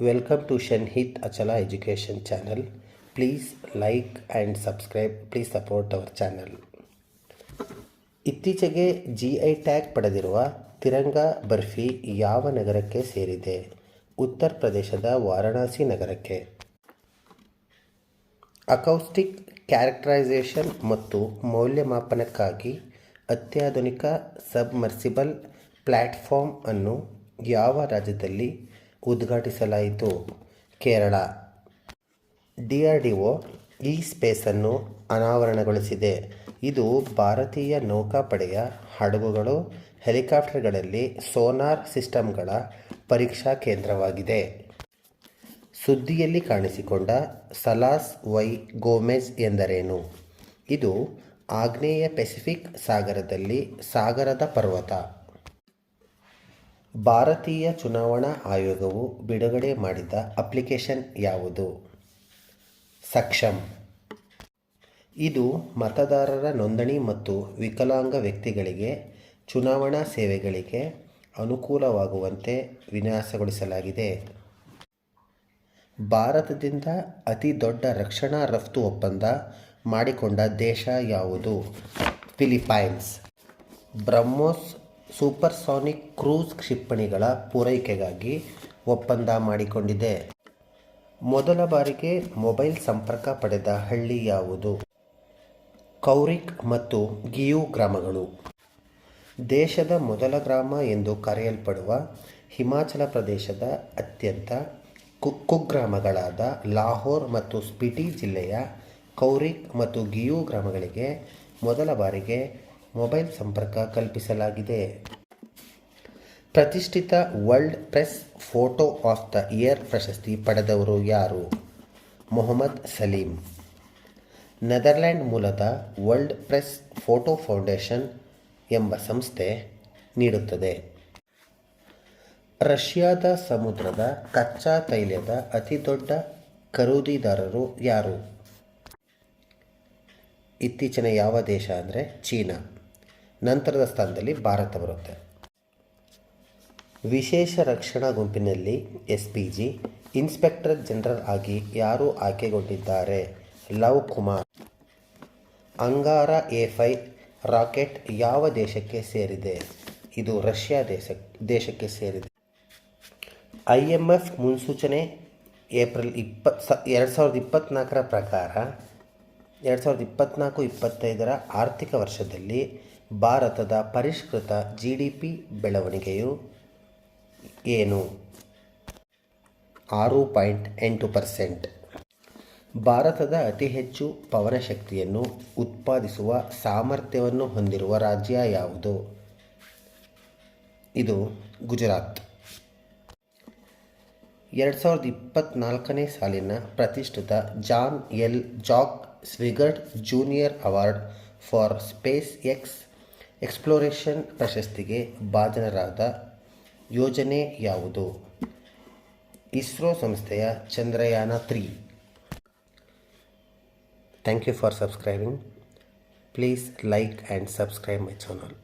Welcome to Shanhit Achala education channel please like and subscribe please support our channel ಇತ್ತೀಚೆಗೆ G I tag ಪಡೆದಿರುವ ತಿರಂಗ ಬರ್ಫಿ ಯಾವ ನಗರಕ್ಕೆ ಸೇರಿದೆ? ಉತ್ತರ ಪ್ರದೇಶದ ವಾರಣಾಸಿ ನಗರಕ್ಕೆ. ಅಕೌಸ್ಟಿಕ್ ಕ್ಯಾರೆಕ್ಟರೈಸೇಷನ್ ಮತ್ತು ಮೌಲ್ಯಮಾಪನಕ್ಕಾಗಿ ಅತ್ಯಾಧುನಿಕ ಸಬ್ಮರ್ಸಿಬಲ್ ಪ್ಲ್ಯಾಟ್ಫಾರ್ಮ್ ಅನ್ನು ಯಾವ ರಾಜ್ಯದಲ್ಲಿ ಉದ್ಘಾಟಿಸಲಾಯಿತು. ಕೇರಳ ಡಿಆರ್ಡಿಒ ಈ ಸ್ಪೇಸನ್ನು ಅನಾವರಣಗೊಳಿಸಿದೆ. ಇದು ಭಾರತೀಯ ನೌಕಾಪಡೆಯ ಹಡಗುಗಳು, ಹೆಲಿಕಾಪ್ಟರ್ಗಳಲ್ಲಿ ಸೋನಾರ್ ಸಿಸ್ಟಮ್ಗಳ ಪರೀಕ್ಷಾ ಕೇಂದ್ರವಾಗಿದೆ. ಸುದ್ದಿಯಲ್ಲಿ ಕಾಣಿಸಿಕೊಂಡ ಸಲಾಸ್ ವೈ ಗೋಮೆಜ್ ಎಂದರೇನು? ಇದು ಆಗ್ನೇಯ ಪೆಸಿಫಿಕ್ ಸಾಗರದಲ್ಲಿ ಸಾಗರದ ಪರ್ವತ. ಭಾರತೀಯ ಚುನಾವಣಾ ಆಯೋಗವು ಬಿಡುಗಡೆ ಮಾಡಿದ ಅಪ್ಲಿಕೇಶನ್ ಯಾವುದು? ಸಕ್ಷಮ್ ಇದು ಮತದಾರರ ನೋಂದಣಿ ಮತ್ತು ವಿಕಲಾಂಗ ವ್ಯಕ್ತಿಗಳಿಗೆ ಚುನಾವಣಾ ಸೇವೆಗಳಿಗೆ ಅನುಕೂಲವಾಗುವಂತೆ ವಿನ್ಯಾಸಗೊಳಿಸಲಾಗಿದೆ. ಭಾರತದಿಂದ ಅತಿ ದೊಡ್ಡ ರಕ್ಷಣಾ ರಫ್ತು ಒಪ್ಪಂದ ಮಾಡಿಕೊಂಡ ದೇಶ ಯಾವುದು? ಫಿಲಿಪೈನ್ಸ್. ಬ್ರಹ್ಮೋಸ್ ಸೂಪರ್ಸಾನಿಕ್ ಕ್ರೂಸ್ ಕ್ಷಿಪಣಿಗಳ ಪೂರೈಕೆಗಾಗಿ ಒಪ್ಪಂದ ಮಾಡಿಕೊಂಡಿದೆ. ಮೊದಲ ಬಾರಿಗೆ ಮೊಬೈಲ್ ಸಂಪರ್ಕ ಪಡೆದ ಹಳ್ಳಿ ಯಾವುದು? ಕೌರಿಕ್ ಮತ್ತು ಗಿಯು ಗ್ರಾಮಗಳು. ದೇಶದ ಮೊದಲ ಗ್ರಾಮ ಎಂದು ಕರೆಯಲ್ಪಡುವ ಹಿಮಾಚಲ ಪ್ರದೇಶದ ಅತ್ಯಂತ ಕುಗ್ರಾಮಗಳಾದ ಲಾಹೋರ್ ಮತ್ತು ಸ್ಪಿಟಿ ಜಿಲ್ಲೆಯ ಕೌರಿಕ್ ಮತ್ತು ಗಿಯು ಗ್ರಾಮಗಳಿಗೆ ಮೊದಲ ಬಾರಿಗೆ ಮೊಬೈಲ್ ಸಂಪರ್ಕ ಕಲ್ಪಿಸಲಾಗಿದೆ. ಪ್ರತಿಷ್ಠಿತ world press photo of the year ಪ್ರಶಸ್ತಿ ಪಡೆದವರು ಯಾರು? ಮೊಹಮ್ಮದ್ ಸಲೀಂ. ನೆದರ್ಲ್ಯಾಂಡ್ ಮೂಲದ ವರ್ಲ್ಡ್ ಪ್ರೆಸ್ ಫೋಟೋ ಫೌಂಡೇಶನ್ ಎಂಬ ಸಂಸ್ಥೆ ನೀಡುತ್ತದೆ. ರಷ್ಯಾದ ಸಮುದ್ರದ ಕಚ್ಚಾ ತೈಲದ ಅತಿದೊಡ್ಡ ಖರೀದಿದಾರರು ಯಾರು? ಇತ್ತೀಚಿನ ಯಾವ ದೇಶ ಅಂದರೆ ಚೀನಾ. ನಂತರದ ಸ್ಥಾನದಲ್ಲಿ ಭಾರತ ಬರುತ್ತೆ. ವಿಶೇಷ ರಕ್ಷಣಾ ಗುಂಪಿನಲ್ಲಿ S P G inspector general ಆಗಿ ಯಾರು ಆಯ್ಕೆಗೊಂಡಿದ್ದಾರೆ? Lav Kumar. Angara A rocket ಯಾವ ದೇಶಕ್ಕೆ ಸೇರಿದೆ? ಇದು ರಷ್ಯಾ ದೇಶ, ದೇಶಕ್ಕೆ ಸೇರಿದೆ. ಐ ಎಂ ಎಫ್ ಮುನ್ಸೂಚನೆ ಏಪ್ರಿಲ್ ಇಪ್ಪತ್ತು ಸ, ಎರಡು ಸಾವಿರದ ಇಪ್ಪತ್ತ್ನಾಲ್ಕರ ಪ್ರಕಾರ, ಎರಡು ಸಾವಿರದ ಇಪ್ಪತ್ತ್ನಾಲ್ಕು ಇಪ್ಪತ್ತೈದರ ಆರ್ಥಿಕ ವರ್ಷದಲ್ಲಿ ಭಾರತದ ಪರಿಷ್ಕೃತ ಜಿ ಡಿ ಪಿ ಬೆಳವಣಿಗೆಯು ಏನು? ಆರು ಪಾಯಿಂಟ್ ಎಂಟು ಪರ್ಸೆಂಟ್. ಭಾರತದ ಅತಿ ಹೆಚ್ಚು ಪವನಶಕ್ತಿಯನ್ನು ಉತ್ಪಾದಿಸುವ ಸಾಮರ್ಥ್ಯವನ್ನು ಹೊಂದಿರುವ ರಾಜ್ಯ ಯಾವುದು? ಇದು ಗುಜರಾತ್. ಎರಡು ಸಾವಿರದ ಇಪ್ಪತ್ತ್ನಾಲ್ಕನೇ ಸಾಲಿನ ಪ್ರತಿಷ್ಠಿತ John L Jack Swigert junior award for space ex exploration ಪ್ರಶಸ್ತಿಗೆ ಭಾಜನರಾದ ಯೋಜನೆ ಯಾವುದು? ಇಸ್ರೋ ಸಂಸ್ಥೆಯ Chandrayaan three. Thank you for subscribing please like and subscribe my channel